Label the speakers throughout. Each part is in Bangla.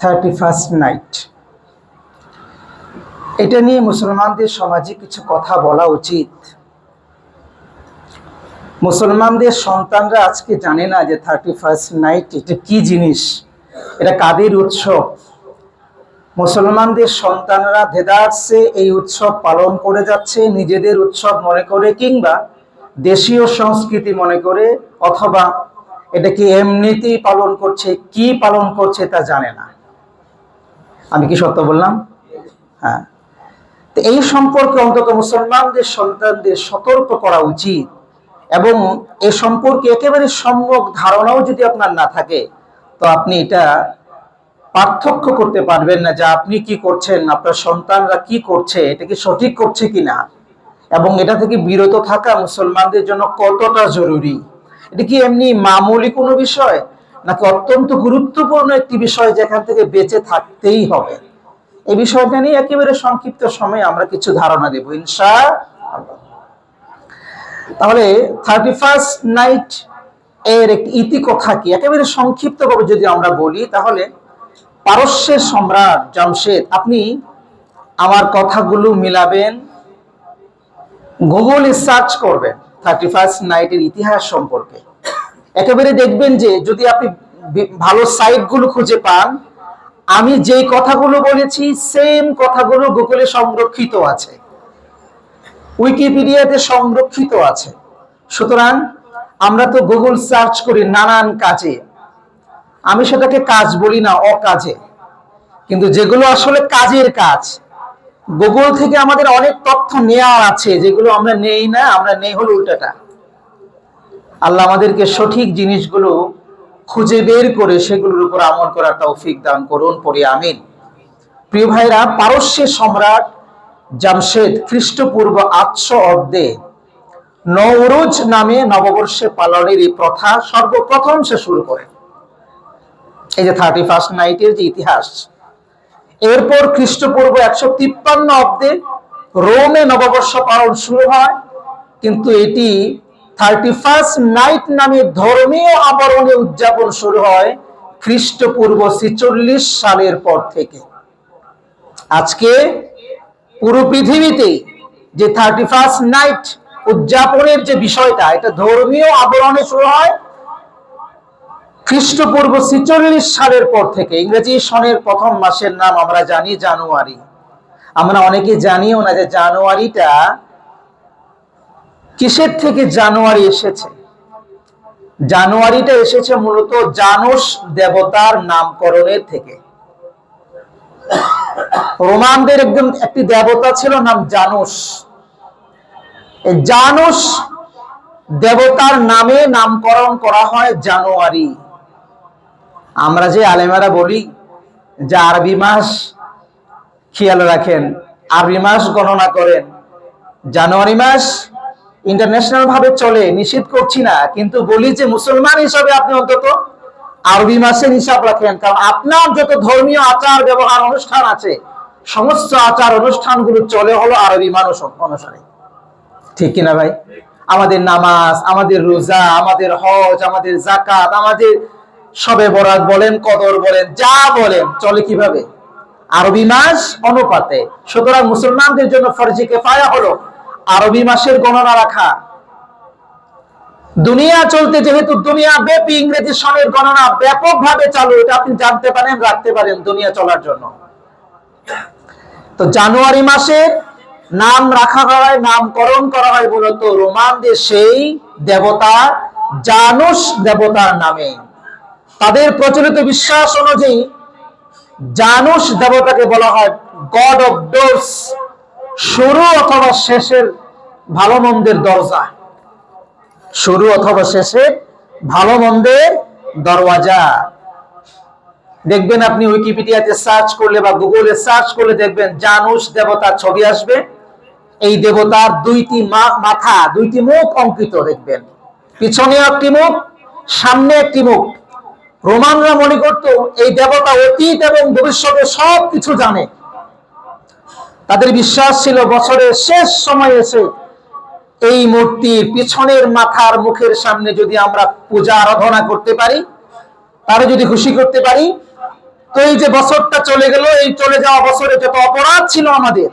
Speaker 1: Thirty first night. এটা নিয়ে মুসলমানদের সমাজে কিছু কথা বলা উচিত। মুসলমানদের সন্তানরা আজকে জানে না যে থার্টি ফার্স্ট নাইট এটা কি জিনিস, এটা কাদের উৎসব। মুসলমানদের সন্তানরা দেদারসে এই উৎসব পালন করে যাচ্ছে, নিজেদের উৎসব মনে করে কিংবা দেশীয় সংস্কৃতি মনে করে, অথবা এটা কি এমনিতেই পালন করছে, কি পালন করছে তা জানে না। আমি কি সত্য বললাম? হ্যাঁ। তো এই সম্পর্কে অন্তত মুসলমানদের, সন্তানদের সতর্ক করা উচিত এবং এ সম্পর্কে একেবারে সম্যক ধারণাও যদি আপনার না থাকে, তো আপনি এটা পার্থক্য করতে পারবেন না যে আপনি কি করছেন, আপনার সন্তানরা কি করছে, এটা কি সঠিক করছে কি না এবং এটা থেকে বিরত থাকা মুসলমানদের জন্য কতটা জরুরি? এটা কি এমনি মামুলি কোনো বিষয়? নাকি অত্যন্ত গুরুত্বপূর্ণ একটি বিষয় যেখান থেকে বেঁচে থাকতেই হবে? এই বিষয়টা নিয়ে একেবারে সংক্ষিপ্ত সময়ে আমরা কিছু ধারণা দেব ইনশা তাহলে থার্টি ফার্স্ট নাইট এর একটি ইতিকথা কি? একেবারে সংক্ষিপ্তভাবে যদি আমরা বলি, তাহলে পারস্যের সম্রাট জামশেদ, আপনি আমার কথাগুলো মিলাবেন, গুগলে সার্চ করবেন থার্টি ফার্স্ট নাইটের ইতিহাস সম্পর্কে। একেবারে দেখবেন যে যদি আপনি ভালো সাইটগুলো খুঁজে পান, আমি যেই কথাগুলো বলেছি সেম কথাগুলো গুগলে সংরক্ষিত আছে। উইকিপিডিয়াতে সংরক্ষিত আছে। সুতরাং আমরা তো গুগল সার্চ করি নানান কাজে। আমি সেটাকে কাজ বলি না, অকাজে। কিন্তু যেগুলো আসলে কাজের কাজ গুগল থেকে আমাদের অনেক তথ্য নেওয়া আছে, যেগুলো আমরা নেই না, আমরা নেই হলো উল্টাটা। আল্লাহ আমাদেরকে সঠিক জিনিসগুলো খুঁজে বের করে সেগুলোর উপর আমল করার তৌফিক দান করুন, পড়ি, আমিন। প্রিয় ভাইরা পারস্যের সম্রাট জামশেদ খ্রিস্টপূর্ব আটশো অব্দে নৌরুজ নামে নববর্ষে পালনের এই প্রথা সর্বপ্রথম সে শুরু করে। এই যে থার্টি ফার্স্ট নাইটের যে ইতিহাস, এরপর খ্রিস্টপূর্ব একশো তিপ্পান্ন অব্দে রোমে নববর্ষ পালন শুরু হয়, কিন্তু এটি থার্টি ফার্স্ট নাইট নামে ধর্মীয় আবরণে উদযাপন শুরু হয় খ্রিস্টপূর্ব ছিচল্লিশ সালের পর থেকে। আজকে পুরো পৃথিবীতে যে থার্টি ফার্স্ট নাইট উদযাপনের যে বিষয়টা, এটা ধর্মীয় আবরণে শুরু হয় খ্রিস্টপূর্ব ছিচল্লিশ সালের পর থেকে। ইংরেজি সনের প্রথম মাসের নাম আমরা জানি জানুয়ারি। আমরা অনেকে জানিও না যে জানুয়ারিটা কিসের থেকে জানুয়ারি এসেছে? জানুয়ারিটা এসেছে মূলত জানুস দেবতার নামকরণের থেকে। রোমানদের একদম একটি দেবতা ছিল নাম জানুস জানুস দেবতার নামে নামকরণ করা হয় জানুয়ারি। আমরা যে আলেমারা বলি যে আরবি মাস, খেয়াল রাখেন, আরবি মাস গণনা করেন। জানুয়ারি মাস ইন্টারন্যাশনাল ভাবে চলে, নিষেধ করছি না। কিন্তু বলি যে মুসলমান হিসাবে আপনি অন্তত আরবি মাসের হিসাব রাখেন। কারণ আপনার যত ধর্মীয় আচার, ব্যবহার, অনুষ্ঠান আছে, সমস্ত আচার, অনুষ্ঠানগুলো চলে হলো আরবি মানুষ অনুসারে। ঠিক কিনা ভাই? আমাদের নামাজ, আমাদের রোজা, আমাদের হজ, আমাদের জাকাত আমাদের সবে বরাত বলেন, কদর বলেন, যা বলেন, চলে কীভাবে? আরবি মাস অনুপাতে। সুতরাং মুসলমানদের জন্য ফরজি কেফায়া হলো। আরবি মাসের গণনা রাখা। দুনিয়া চলতে যেহেতু দুনিয়া ব্যাপী ইংরেজি সনের গণনা ব্যাপকভাবে চালু, এটা আপনি জানতে পারেন, রাখতে পারেন দুনিয়া চলার জন্য। তো জানুয়ারি মাসে নাম রাখা হয়, নামকরণ করা হয় মূলত রোমানদের সেই দেবতা জানুস দেবতার নামে। তাদের প্রচলিত বিশ্বাস অনুযায়ী জানুস দেবতাকে বলা হয় গড অফ ডোরস শুরু অথবা শেষের ভালো মন্দের দরজা। শুরু অথবা শেষে ভালো মন্দের দরওয়াজা। দেখবেন আপনি উইকিপিডিয়াতে সার্চ করলে বা গুগলে সার্চ করলে দেখবেন জানুষ দেবতার ছবি আসবে। এই দেবতার দুইটি মাথা, দুইটি মুখ অঙ্কিত দেখবেন। পিছনে একটি মুখ, সামনে একটি মুখ। রোমানরা মনে করত, এই দেবতা অতীত এবং ভবিষ্যতে সব কিছু জানে। তাদের বিশ্বাস ছিল বছরের শেষ সময় এসে এই মূর্তির পিছনের মাথার মুখের সামনে যদি আমরা পূজা আরাধনা করতে পারি তারে যদি খুশি করতে পারি, তো এই যে বছরটা চলে গেল, এই চলে যাওয়া বছরে যত অপরাধ ছিল আমাদের,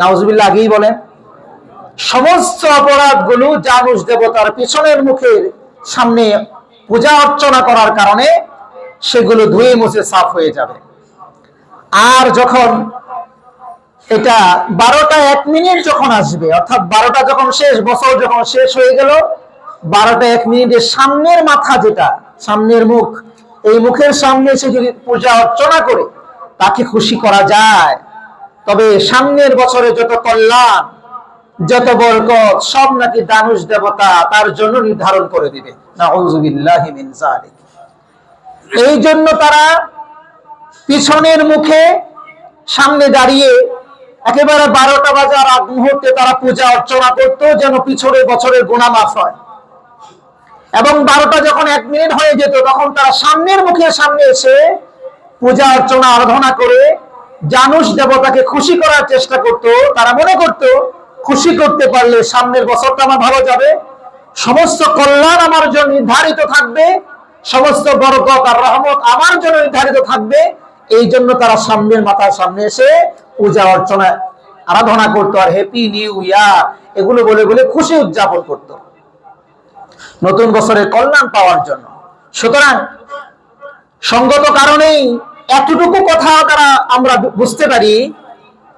Speaker 1: নাউজুবিল্লাহ আগেই বলেন, সমস্ত অপরাধগুলো জানুষ দেবতার পিছনের মুখের সামনে পূজা অর্চনা করার কারণে সেগুলো ধুয়ে মুছে সাফ হয়ে যাবে। আর যখন এটা বারোটা এক মিনিট যখন আসবে, অর্থাৎ বারোটা যখন শেষ, বছর যখন শেষ হয়ে গেল, বারোটা এক মিনিটের সামনের মাথা যেটা, সামনের মুখ, এই মুখের সামনে সে যদি পূজা অর্চনা করে, তাকে খুশি করা যায়। তবে সামনের বছরে যত কল্যাণ, যত বরকত, সব নাকি দানুষ দেবতা তার জন্য নির্ধারণ করে দিবে। এই জন্য তারা পিছনের মুখে সামনে দাঁড়িয়ে একেবারে বারোটা বাজার আগ মুহূর্তে তারা পূজা অর্চনা করত, যেন পিছনের বছরের গোনা মাফ হয়। এবং বারোটা যখন এক মিনিট হয়ে যেত, তখন তারা সামনের মুখে সামনে এসে পূজা অর্চনা আরাধনা করে জানুষ দেবতাকে খুশি করার চেষ্টা করত। তারা মনে করত, খুশি করতে পারলে সামনের বছরটা আমার ভালো যাবে। সমস্ত কল্যাণ আমার জন্য নির্ধারিত থাকবে। সমস্ত বরকত আর রহমত আমার জন্য নির্ধারিত থাকবে। এই জন্য তারা সামনের মাথার সামনে এসে পূজা অর্চনা, আরাধনা করতো আর হ্যাপি নিউ ইয়ার এগুলো বলে বলে খুশি উদযাপন করত। নতুন বছরের কল্যাণ পাওয়ার জন্য। সুতরাং সঙ্গত কারণেই এতটুকু কথা তারা আমরা বুঝতে পারি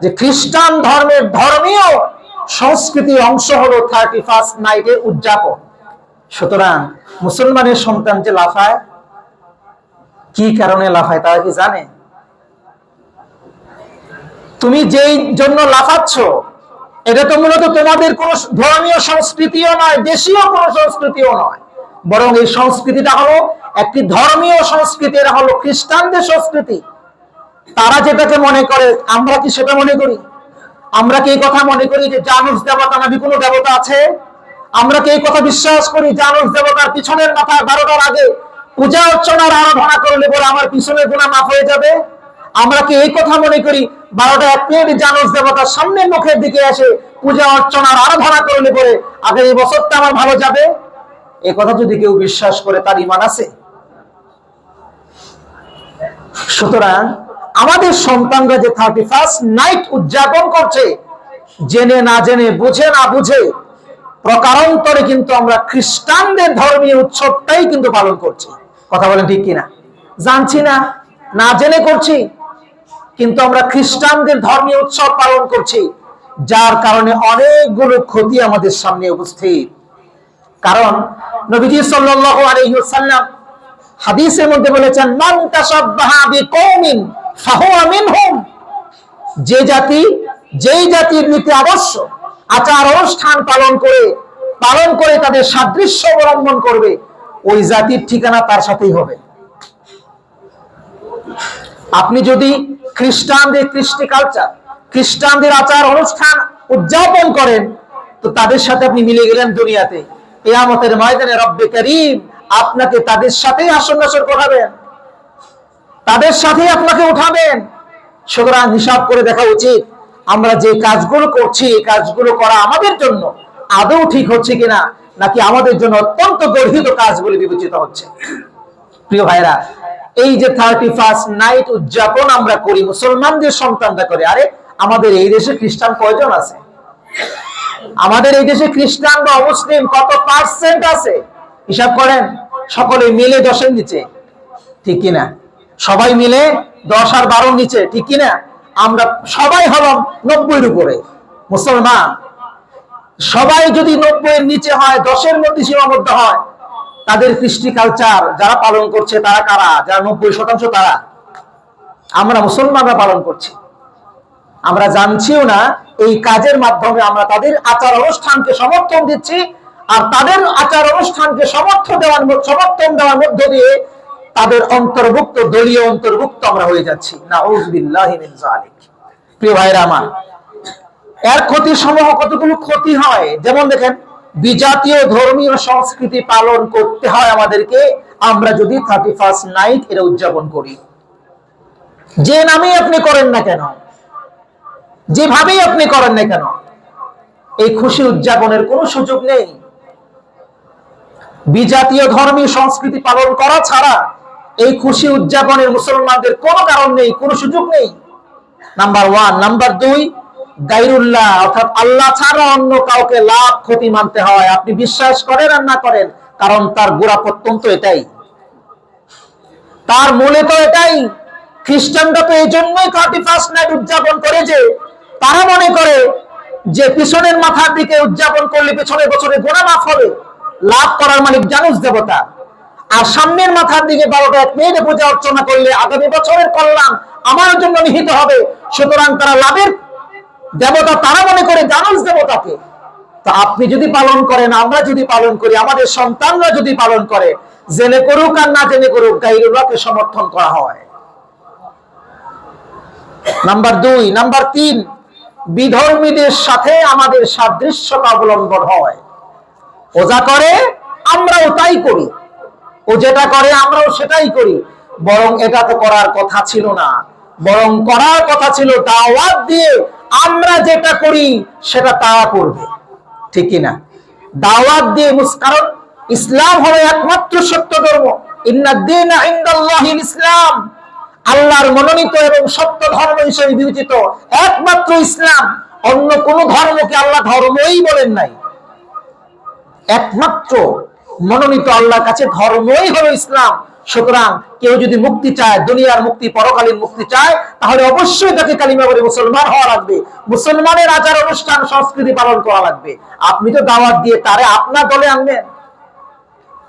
Speaker 1: যে খ্রিস্টান ধর্মের ধর্মীয় সংস্কৃতির অংশ হলো থার্টি ফার্স্ট নাইটের উদযাপন। সুতরাং মুসলমানের সন্তান যে লাফায়, কি কারণে লাফায় তারা কি জানে? তুমি যেই জন্য লাফাচ্ছ, এটা তো মূলত তোমাদের কোন ধর্মীয় সংস্কৃতিও নয়, দেশীয় কোন সংস্কৃতিও নয়। বরং এই সংস্কৃতিটা হলো একটি ধর্মীয় সংস্কৃতি, এটা হলো খ্রিস্টানদের সংস্কৃতি। তারা যেটাকে মনে করে, আমরা কি সেটা মনে করি? আমরা কি এই কথা মনে করি যে জানুস দেবতা নাবি কোনো দেবতা আছে? আমরা কি এই কথা বিশ্বাস করি, জানুস দেবতার পিছনের মাথায় বারোটার আগে পূজা অর্চনার আরাধনা করলে বলে আমার পিছনের গুণা মাফ হয়ে যাবে? আমরা কি এই কথা মনে করি বারোটা এক মিনিট জানুস দেবতার সামনে মুখের দিকে এসে পূজা অর্চনার আরাধনা করলে পরে আগে এই বছরটা আমার ভালো যাবে? এ কথা যদি কেউ বিশ্বাস করে, তার ইমান আছে। সুতরাং আমাদের সন্তানরা যে থার্টি ফার্স্ট নাইট উদযাপন করছে, জেনে না জেনে, বুঝে না বুঝে, প্রকারান্তরে কিন্তু আমরা খ্রিস্টানদের ধর্মীয় উৎসবটাই কিন্তু পালন করছি। কথা বলেন ঠিক কিনা? জানছি না না জেনে করছি। কিন্তু আমরা খ্রিস্টানদের ধর্মীয় উৎসব পালন করছি, যার কারণে অনেকগুলো ক্ষতি আমাদের সামনে উপস্থিত। কারণ নবীজি সাল্লাল্লাহু আলাইহি ওয়াসাল্লাম হাদিসের মধ্যে বলেছেন, মান তাসাব্বাহা বিকৌমিন ফাহুয়া মিনহুম। যে জাতি, যেই জাতির নীতি আদর্শ, আচার অনুষ্ঠান পালন করে পালন করে তাদের সাদৃশ্য অবলম্বন করবে, ওই জাতির ঠিকানা তার সাথেই হবে। আপনি যদি খ্রিস্টানদের কৃষ্টি কালচার খ্রিস্টানদের আচার অনুষ্ঠান উদযাপন করেন, তো তাদের সাথে আপনি মিলে গেলেন দুনিয়াতে। এয়ামতের ময়দানে রব্বে করিম আপনাকে তাদের সাথেই আসন নাসর করাবেন তাদের সাথে আপনাকে উঠাবেন। সুতরাং হিসাব করে দেখা উচিত, আমরা যে কাজগুলো করছি, এই কাজগুলো করা আমাদের জন্য আদৌ ঠিক হচ্ছে কিনা, নাকি আমাদের জন্য অত্যন্ত গর্হিত কাজ বলে বিবেচিত হচ্ছে। প্রিয় ভাইরা এই যে থার্টি ফার্স্ট নাইট উদযাপন আমরা করি, মুসলমানদের সন্তানরা করে। আরে, আমাদের এই দেশে খ্রিস্টান কয়জন আছে? আমাদের এই দেশে খ্রিস্টান বা মুসলিম কত পার্সেন্ট আছে? হিসাব করেন, সকলে মিলে দশের নিচে। ঠিক কিনা? সবাই মিলে দশ আর বারোর নিচে, ঠিক কিনা? আমরা সবাই হলাম নব্বইয়ের উপরে। মুসলমান, সবাই যদি নব্বইয়ের নিচে হয়, দশের মধ্যে সীমাবদ্ধ হয় তাদের কৃষ্টি কালচার যারা পালন করছে তারা কারা? যারা নব্বই শতাংশ তারা। আমরা মুসলমানরা পালন করছি। আমরা জানছিও না, এই কাজের মাধ্যমে আমরা তাদের আচার অনুষ্ঠানকে সমর্থন দিচ্ছি আর তাদের আচার অনুষ্ঠানকে সমর্থন দেওয়ার সমর্থন দেওয়ার মধ্য দিয়ে তাদের অন্তর্ভুক্ত, দলীয় অন্তর্ভুক্ত আমরা হয়ে যাচ্ছি। না প্রিয় ভাইরা আমার, এর ক্ষতি সমূহ কতগুলো ক্ষতি হয়? যেমন দেখেন বিজাতীয় ধর্মীয় সংস্কৃতি পালন করতে হয় আমাদেরকে, আমরা যদি থার্টি ফার্স্ট নাইট এটা উদযাপন করি। যে নামে আপনি করেন না কেন, যেভাবেই আপনি করেন না কেন, এই খুশি উদযাপনের কোনো সুযোগ নেই। বিজাতীয় ধর্মীয় সংস্কৃতি পালন করা ছাড়া এই খুশি উদযাপনের মুসলমানদের কোনো কারণ নেই, কোনো সুযোগ নেই। নাম্বার ওয়ান নাম্বার দুই গাইরুল্লাহ অর্থাৎ আল্লাহ ছাড়া অন্য কাউকে লাভ, ক্ষতি মানতে হয়। আপনি বিশ্বাস করেন আর না করেন, কারণ তার গোড়া প্রত্যন্ত এটাই। তার মূলে তো এটাই। খ্রিস্টানরা তো এই জন্যই থার্টি ফার্স্ট নাইট উদযাপন করে যে, তারা মনে করে যে পিছনের মাথার দিকে উদযাপন করলে পেছনের বছরে গোনা মাফ হবে। লাভ করার মালিক জানুস দেবতা। আর সামনের মাথার দিকে বারোটা এক মিনিটে পূজা অর্চনা করলে আগামী বছরের কল্যাণ আমার জন্য নিহিত হবে। সুতরাং তারা লাভের দেবতা তারা মনে করে জানুস দেবতাকে। তা আপনি যদি পালন করেন, আমরা যদি পালন করি, আমাদের সন্তানরা যদি পালন করে, জেনে করুক আর না জেনে করুক, গাইরুল্লাহকে সমর্থন করা হয়। নাম্বার দুই, নাম্বার তিন, বিধর্মীদের সাথে আমাদের সাদৃশ্যতা অবলম্বন হয়। ও যা করে, আমরাও তাই করি। ও যেটা করে, আমরাও সেটাই করি। বরং এটা তো করার কথা ছিল না। বরং করার কথা ছিল দাওয়াত দিয়ে আমরা যেটা করি, সেটা তারা করবে। ঠিক কিনা দাওয়াত দিয়ে কারণ ইসলাম হলো একমাত্র সত্য ধর্ম। ইসলাম। আল্লাহর মনোনীত এবং সত্য ধর্ম হিসেবে বিবেচিত একমাত্র ইসলাম। অন্য কোন ধর্মকে আল্লাহ ধর্মই বলেন নাই। একমাত্র মনোনীত আল্লাহর কাছে ধর্মই হলো ইসলাম। সুতরাং কেউ যদি মুক্তি চায়, দুনিয়ার মুক্তি, পরকালীন মুক্তি চায়, তাহলে অবশ্যই তাকে কালিমা বলে মুসলমান হওয়া লাগবে। মুসলমানের আচার, অনুষ্ঠান, সংস্কৃতি পালন করা লাগবে। আপনি তো দাওয়াত দিয়ে তারে আপনার দলে আনবেন।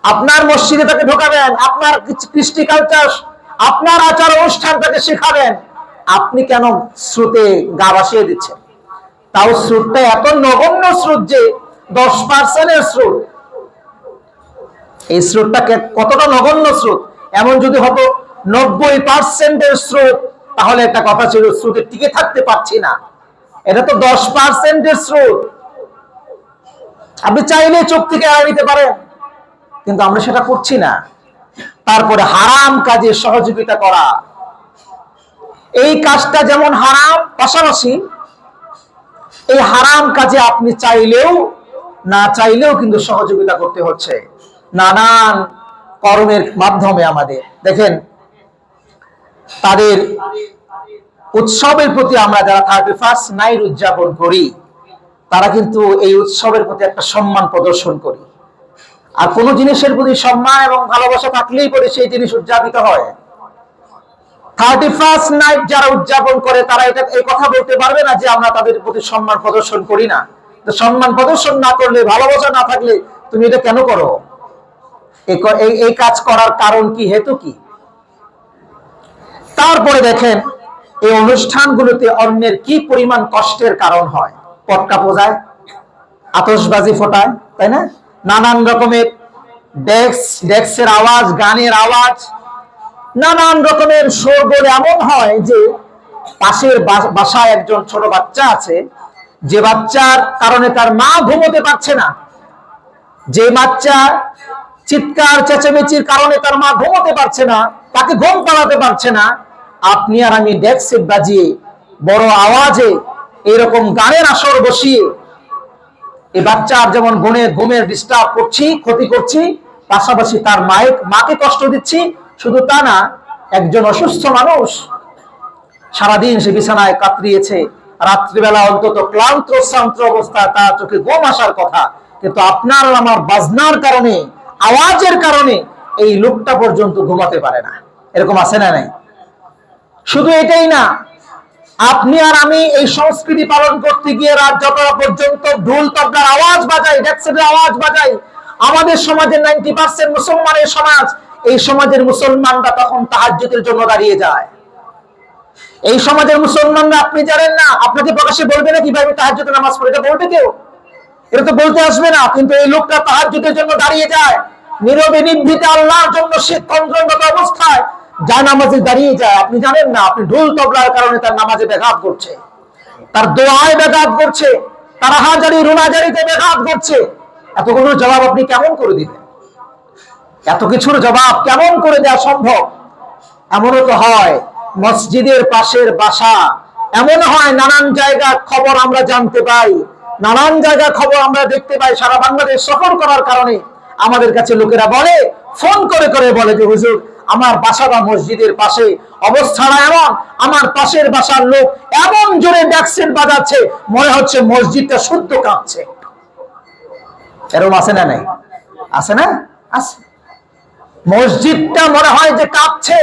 Speaker 1: আপনার মসজিদে তাকে ঢোকাবেন, আপনার কৃষ্টি কালচার, আপনার আচার, অনুষ্ঠান তাকে শেখাবেন। আপনি কেন স্রোতে গা ভাসিয়ে দিচ্ছেন? তাও স্রোতটা এত নগণ্য স্রোত যে, দশ পার্সেন্টের স্রোত। এই স্রোতটা কতটা নগণ্য স্রোত? এমন যদি হতো নব্বই পার্সেন্টের স্রোত, তাহলে একটা কথা ছিল, স্রোতে টিকে থাকতে পারছি না। এটা তো দশ পার্সেন্টের স্রোত। আপনি চাইলে চোখ থেকে এড়ায় নিতে পারেন, কিন্তু আমরা সেটা করছি না। তারপরে হারাম কাজে সহযোগিতা করা। এই কাজটা যেমন হারাম, পাশাপাশি এই হারাম কাজে আপনি চাইলেও, না চাইলেও কিন্তু সহযোগিতা করতে হচ্ছে। নানান কর্মের মাধ্যমে আমাদের। দেখেন, তাদের উৎসবের প্রতি আমরা যারা থার্টি ফার্স্ট নাইট উদযাপন করি, তারা কিন্তু এই উৎসবের প্রতি একটা সম্মান প্রদর্শন করি। আর কোন জিনিসের প্রতি সম্মান এবং ভালোবাসা থাকলেই পরে সেই জিনিস উদযাপিত হয়। থার্টি ফার্স্ট নাইট যারা উদযাপন করে, তারা এটা, এই কথা বলতে পারবে না যে আমরা তাদের প্রতি সম্মান প্রদর্শন করি না। সম্মান প্রদর্শন না করলে, ভালোবাসা না থাকলে তুমি এটা কেন করো? এই কাজ করার কারণ কি, হেতু কি? তারপরে দেখেন, এই অনুষ্ঠানগুলোতে অন্যের কি পরিমাণ কষ্টের কারণ হয়? পটকা পোজায়, আতশবাজি ফোটায়, তাই না? নানান রকমের ডেক্স, ডেক্সের আওয়াজ, গানের আওয়াজ, নানান রকমের শোরগোল এমন হয় যে পাশের বাসায় একজন ছোট বাচ্চা আছে, যে বাচ্চার কারণে তার মা ঘুমোতে পারছে না। যে বাচ্চা চিৎকার, চেঁচামেচির কারণে তার মা ঘুমোতে পারছে না, তাকে ঘুম পাড়াতে পারছে না। আপনি আর আমি ডেক্সে বাজিয়ে বড় আওয়াজে এরকম গানের আসর বসিয়ে এই বাচ্চার যেমন গুণে ঘুমের ডিস্টার্ব করছি, ক্ষতি করছি, পাশাপাশি তার মায়ের, মাকে কষ্ট দিচ্ছি, শুধু তা না, একজন অসুস্থ মানুষ সারাদিন সে বিছানায় কাতরিয়েছে রাত্রিবেলা অন্তত ক্লান্ত শ্রান্ত অবস্থায় তার চোখে ঘুম আসার কথা। কিন্তু আপনার আমার বাজনার কারণে আওয়াজের কারণে এই লোকটা পর্যন্ত ঘুমাতে পারে না। এরকম আছে না নাই? শুধু এটাই না, আপনি আর আমি এই সংস্কৃতি পালন করতে গিয়ে রাত যতটা পর্যন্ত ঢোল তবলার আওয়াজ বাজাই ডেক্সেটের আওয়াজ বাজাই, আমাদের সমাজের নাইনটি পার্সেন্ট মুসলমানের সমাজ, এই সমাজের মুসলমানরা তখন তাহাজ্জুদের জন্য দাঁড়িয়ে যায়। এই সমাজের মুসলমানরা, আপনি জানেন না, আপনাকে প্রকাশ্যে বলবে না কীভাবে তাহাজ্জুদের নামাজ পড়ে? এটা বলবে কেউ? এটা তো বলতে আসবে না, কিন্তু এই লোকটা তাহাজ্জুদের জন্য দাঁড়িয়ে যায়। নীরবে নিভৃতে আল্লাহর জন্য সে তন্ত্রগত অবস্থায় যা নামাজে দাঁড়িয়ে যায়। আপনি জানেন না, আপনি ঢোল তবলার কারণে তার নামাজে ব্যাঘাত করছে তার দোয়ায় ব্যাঘাত করছে তার হাজারি রুনাজারিতে ব্যাঘাত করছে এতগুলো জবাব আপনি কেমন করে দিবেন? এত কিছুর জবাব কেমন করে দেওয়া সম্ভব? এমনও তো হয়, মসজিদের পাশের বাসা, এমন হয় নানান জায়গা খবর আমরা জানতে পাই। নানান জায়গা খবর আমরা দেখতে পাই, সারা বাংলাদেশ সফর করার কারণে আমাদের কাছে লোকেরা বলে, ফোন করে করে বলে যে, হুজুর, আমার বাসা বা মসজিদের পাশে, অবস্থাটা এমন, আমার পাশের বাসার লোক এমন জোরে ড্যাক্সেট বাজাচ্ছে, মনে হচ্ছে মসজিদটা শুদ্ধ কাঁপছে। এরকম আছে না নাই? আছে না? আছে। মসজিদটা মনে হয় যে কাঁপছে,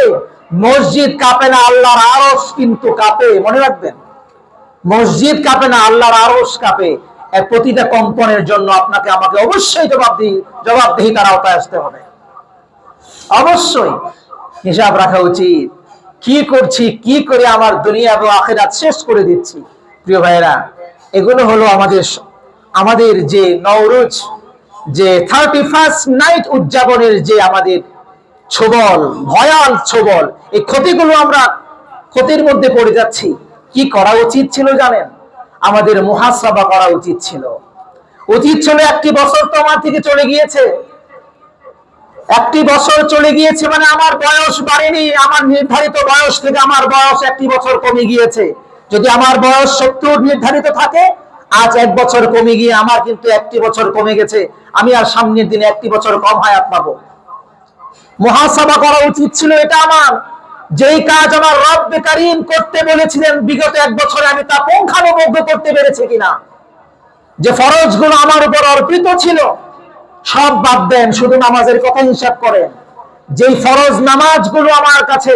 Speaker 1: মসজিদ কাঁপে না, আল্লাহর আরস কিন্তু কাঁপে, মনে রাখবেন। মসজিদ কাঁপে না, আল্লাহর আরস কাঁপে। প্রতিটা কম্পনের জন্য আপনাকে আমাকে অবশ্যই জবাবদিহি জবাবদিহি তার আওতায় আসতে হবে। অবশ্যই। হিসাব রাখা উচিত। কি করছি, কি করে আমার দুনিয়া এবং আখেরাত শেষ করে দিচ্ছি? প্রিয় ভাইয়েরা, এগুলো হলো আমাদের আমাদের যে নওরোজ, যে থার্টি ফার্স্ট নাইট উদযাপনের যে আমাদের ছোবল, ভয়াল ছোবল, এই ক্ষতিগুলো আমরা ক্ষতির মধ্যে পড়ে যাচ্ছি। কি করা উচিত ছিল জানেন? আমাদের মুহাসাবা করা উচিত ছিল। উচিত ছিল একটি বছর তো আমার থেকে চলে গিয়েছে। একটি বছর চলে গিয়েছে মানে আমার বয়স বাড়েনি, আমার নির্ধারিত বয়স থেকে আমার বয়স একটি বছর কমে গিয়েছে। যদি আমার বয়স সত্তর নির্ধারিত থাকে, আজ এক বছর কমে গিয়ে আমার কিন্তু একটি বছর কমে গেছে। আমি আর সামনের দিনে একটি বছর কম হায়াত পাবো। মহাসভা করা উচিত ছিল এটা আমার। যেই কাজ আমার রব্বে কারিম করতে বলেছিলেন, বিগত এক বছরে আমি তা পুঙ্খানুপুঙ্খ করতে পেরেছি কিনা? যে ফরজগুলো আমার উপর অর্পিত ছিল, সব বাদ দেন, শুধু নামাজের কথা হিসাব করেন। যেই ফরজ নামাজগুলো আমার কাছে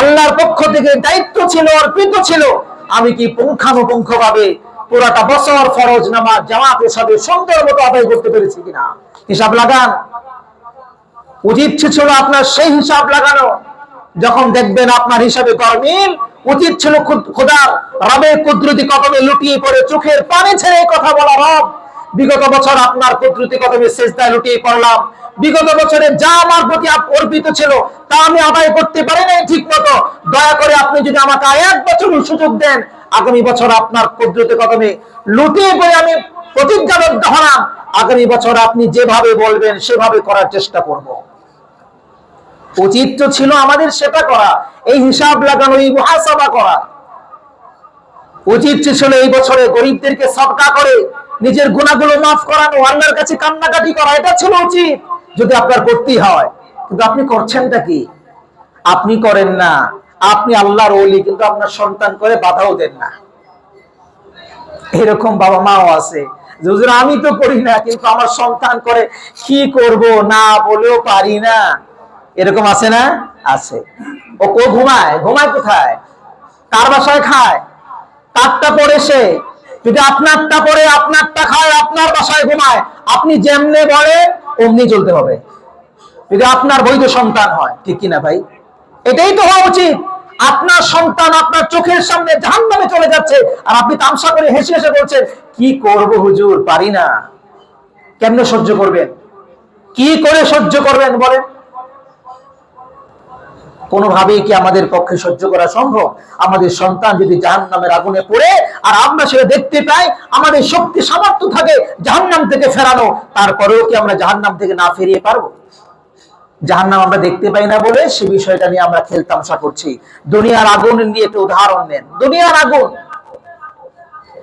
Speaker 1: আল্লাহর পক্ষ থেকে দায়িত্ব ছিল, অর্পিত ছিল, আমি কি পুঙ্খানুপুঙ্খ ভাবে পুরাটা বছর ফরজ নামাজ জামাত হিসাবে সুন্দর মতো আদায় করতে পেরেছি কিনা? হিসাব লাগান। উচিত ছিল আপনার সেই হিসাব লাগানো। যখন দেখবেন আপনার হিসাবে গরমিল উচিত ছিল খুদ- খোদার রবে কুদরতি কদমে লুটিয়ে পড়ে চোখের পানি ছেড়ে কথা বলা রব। বিগত বছর আপনার কুদরতি কদমে শেষদায় লুটিয়ে পড়লাম। বিগত বছরে যা আমার প্রতি অর্পিত ছিল, তা আমি আদায় করতে পারি নাই ঠিক মতো। দয়া করে আপনি যদি আমাকে এক বছর সুযোগ দেন, আগামী বছর আপনার কুদরতি কদমে লুটিয়ে পড়ে আমি প্রতিজ্ঞাবদ্ধ হলাম। আগামী বছর আপনি যেভাবে বলবেন, সেভাবে করার চেষ্টা করব। উচিত তো ছিল আমাদের সেটা করা, এই হিসাব লাগানো, এই মহাসভা করা। উচিত ছিল এই বছরে গরিবদেরকে সবকা করে, নিজের গুণাগুলো মাফ করানো, আল্লাহর কাছে কান্নাকাটি করা, এটা ছিল উচিত। যদি আপনার করতেই হয়, কিন্তু আপনি করছেনটা কি? আপনি করেন না, আপনি আল্লাহর ওলি, কিন্তু আপনার সন্তান করে বাধাও দেন না। এরকম বাবা মাও আছে। আমি তো করি না, কিন্তু আমার সন্তান করে, কি করব না বলেও পারি না। এরকম আছে না? আছে। ও কো ঘুমায়? ঘুমায় কোথায়? কার বাসায় খায়? তারটা পরে সে? যদি আপনারটা পরে আপনারটা খায়, আপনার বাসায় ঘুমায়, আপনি যেমনে বলে, অমনি চলতে হবে। যদি আপনার বৈধ সন্তান হয়, ঠিক কিনা ভাই? এটাই তো হওয়া উচিত। আপনার সন্তান আপনার চোখের সামনে জাহান নামে চলে যাচ্ছে, আর আপনি তামসা করে হেসে হেসে বলছেন, কি করব হুজুর? পারি না। কেমনে সহ্য করবেন? কি করে সহ্য করবেন বলেন? কোনোভাবেই কি আমাদের পক্ষে সহ্য করা সম্ভব? আমাদের সন্তান যদি জাহান নামের আগুনে পড়ে আর আমরা সেটা দেখতে পাই, আমাদের শক্তি সামর্থ্য থাকে জাহান্নাম থেকে ফেরানো, তারপরেও কি আমরা জাহান্নাম থেকে না ফিরিয়ে পারব? জাহান্নাম আমরা দেখতে পাই না বলে সে বিষয়টা নিয়ে আমরা খেলতামশা করছি। দুনিয়ার আগুন নিয়ে একটু উদাহরণ নেন। দুনিয়ার আগুন।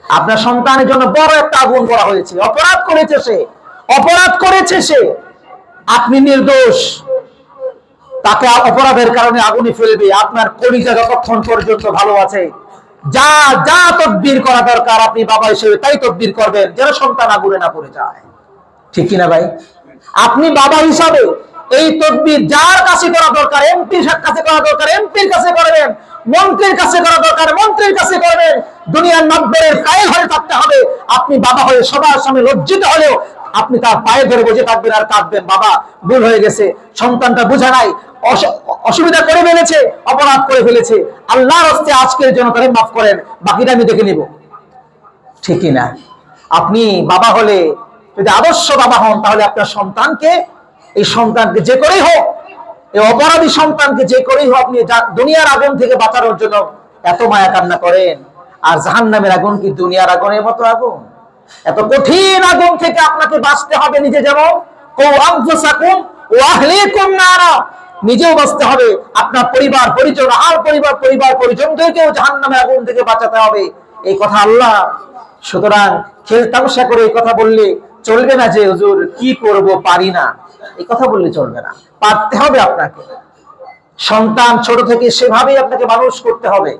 Speaker 1: আপনার সন্তানের জন্য বড় একটা আগুন করা হয়েছে। অপরাধ করেছে সে। অপরাধ করেছে সে। আপনি নির্দোষ। তাকে অপরাধের কারণে আগুনে ফেলবে আপনার কলিজা যতক্ষণ পর্যন্ত ভালো আছে, যা যা তদ্বির করা দরকার আপনি বাবা হিসেবে, তাই তদ্বির করবেন, যেন সন্তান আগুনে না পড়ে যায়। ঠিক কিনা ভাই? আপনি বাবা হিসাবে এই তদ্বির যার কাছে করা দরকার, এমপির কাছে করা দরকার, এমপির কাছে করবেন। মন্ত্রীর কাছে করা দরকার, মন্ত্রীর কাছে করবেন দুনিয়ার নব্বরের কায়ে হয়ে থাকতে হবে। আপনি বাবা হয়ে সবার সামনে লজ্জিত হলেও আপনি তার পায়ে ধরে বসে থাকবেন আর কাঁদবেন। বাবা, ভুল হয়ে গেছে। সন্তানটা বোঝা নাই। অস- অসুবিধা করে ফেলেছে, অপরাধ করে ফেলেছে। আল্লাহর হস্তে আজকের জন্য তাদের মাফ করেন। বাকিটা আমি দেখে নিব। ঠিকই না। আপনি বাবা হলে যদি আদর্শ বাবা হন, তাহলে আপনার সন্তানকে, এই সন্তানকে যে করেই হোক অপরাধী সন্তানকে যে করেই হোক আপনি দুনিয়ার আগুন থেকে বাঁচানোর জন্য এত মায়া কান্না করেন। আর জাহান নামের আগুন কি দুনিয়ার আগুনের মতো আগুন? এত কঠিন আগুন থেকে আপনাকে বাঁচতে হবে নিজে যেমন নিজেও বাঁচতে হবে। আপনার পরিবার, পরিজন আর পরিবার পরিবার, পরিজনদেরকেও জাহান নামে আগুন থেকে বাঁচাতে হবে। এই কথা আল্লাহ, সুতরাং খেল তামসা করে এই কথা বললে চলবে না যে, হুজুর, কি করব পারি না? এই কথা বললে চলবে না। পারতে হবে আপনাকে। সন্তান ছোট থেকে সেভাবেই আপনাকে মানুষ করতে হবে।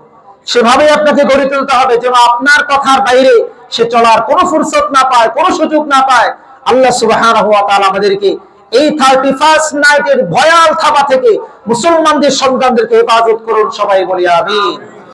Speaker 1: সেভাবেই আপনাকে গড়ে তুলতে হবে যেন আপনার কথার বাইরে সে চলার কোনো ফুরসত না পায়, কোনো সুযোগ না পায়। আল্লাহ তাআলা আমাদেরকে এই থার্টি ফার্স্ট নাইটের ভয়াল থাবা থেকে মুসলমানদের সন্তানদেরকে হেফাজত করুন সবাই বলি, আমিন।